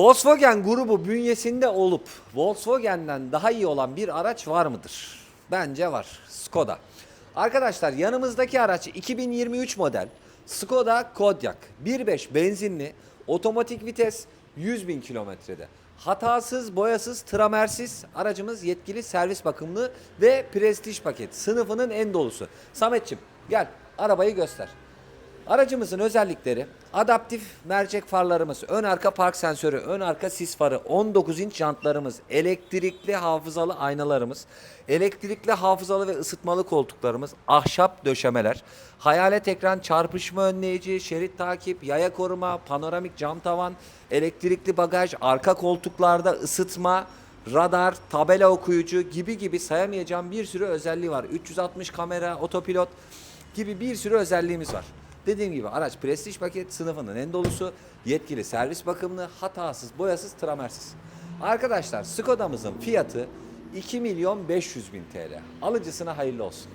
Volkswagen grubu bünyesinde olup Volkswagen'den daha iyi olan bir araç var mıdır? Bence var. Skoda. Arkadaşlar yanımızdaki araç 2023 model Skoda Kodiaq 1.5 benzinli otomatik vites 100 bin kilometrede. Hatasız, boyasız, tramersiz aracımız yetkili servis bakımlı ve prestij paket. Sınıfının en dolusu. Sametçim gel arabayı göster. Aracımızın özellikleri adaptif mercek farlarımız, ön arka park sensörü, ön arka sis farı, 19 inç jantlarımız, elektrikli hafızalı aynalarımız, elektrikli hafızalı ve ısıtmalı koltuklarımız, ahşap döşemeler, hayalet ekran, çarpışma önleyici, şerit takip, yaya koruma, panoramik cam tavan, elektrikli bagaj, arka koltuklarda ısıtma, radar, tabela okuyucu gibi gibi sayamayacağım bir sürü özelliği var. 360 kamera, otopilot gibi bir sürü özelliğimiz var. Dediğim gibi araç prestij paket sınıfının en dolusu, yetkili servis bakımlı, hatasız, boyasız, tramersiz. Arkadaşlar Skoda'mızın fiyatı 2 milyon 500 bin TL. Alıcısına hayırlı olsun.